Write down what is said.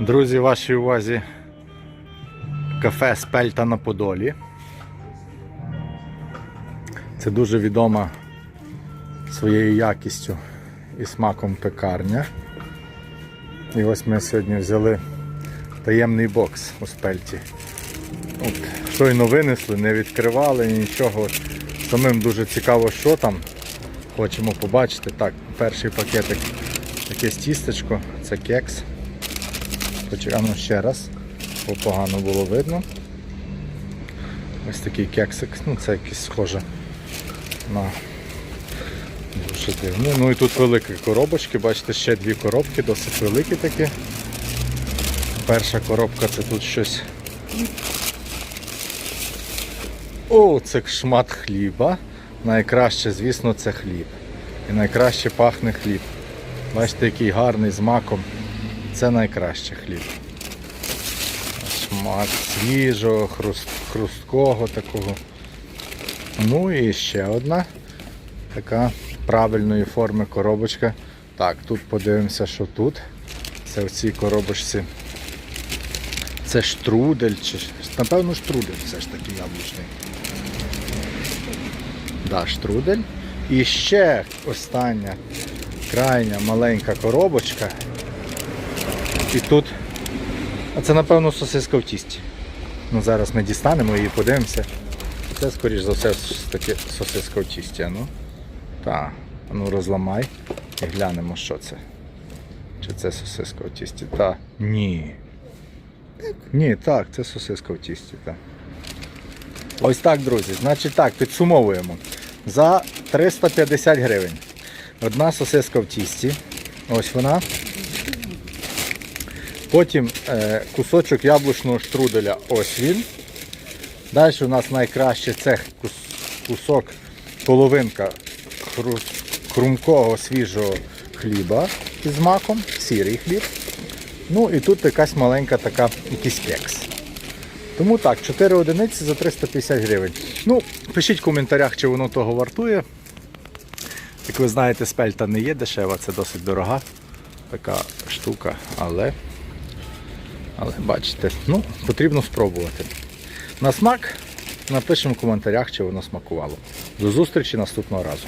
Друзі, вашій увазі кафе Спельта на Подолі. Це дуже відома своєю якістю і смаком пекарня. І ось ми сьогодні взяли таємний бокс у спельті. От, щойно винесли, не відкривали нічого. Самим дуже цікаво, що там. Хочемо побачити. Так, перший пакетик якесь тістечко, це кекс. Почекаємо ще раз, бо погано було видно. Ось такий кексик, ну це якийсь схоже на дуже дивно. Ну і тут великі коробочки, бачите, ще дві коробки, досить великі такі. Перша коробка це тут щось. О, це шмат хліба. Найкраще, звісно, це хліб. І найкраще пахне хліб. Бачите, який гарний з маком. Це найкраще хліб. Шмат свіжого, хруст, хрусткого такого. Ну і ще одна така правильної форми коробочка. Так, тут подивимося, що тут. Це в цій коробочці. Це штрудель, чи напевно штрудель все ж таки яблучний. Да, штрудель. І ще остання крайня маленька коробочка. І тут. А це напевно сосиска в тісті. Ну, зараз ми дістанемо і подивимося. Це, скоріш за все, таки сосиска в тісті. Ну. Так, ну розламай і глянемо, що це. Чи це сосиска в тісті? Так. Ні. Ні, так, це сосиска в тісті, так. Ось так, друзі. Значить так, підсумовуємо. За 350 гривень. Одна сосиска в тісті. Ось вона. Потім е, кусочок яблучного штруделя. Ось він. Далі у нас найкраще це кус- кусок, половинка хру- хрумкого свіжого хліба із маком, сірий хліб. Ну і тут якась маленька така, якийсь кекс. Тому так, 4 одиниці за 350 гривень. Ну, пишіть в коментарях, чи воно того вартує. Як ви знаєте, спельта не є дешева, це досить дорога така штука, але, але бачите, ну, потрібно спробувати. На смак напишемо в коментарях, чи воно смакувало. До зустрічі наступного разу.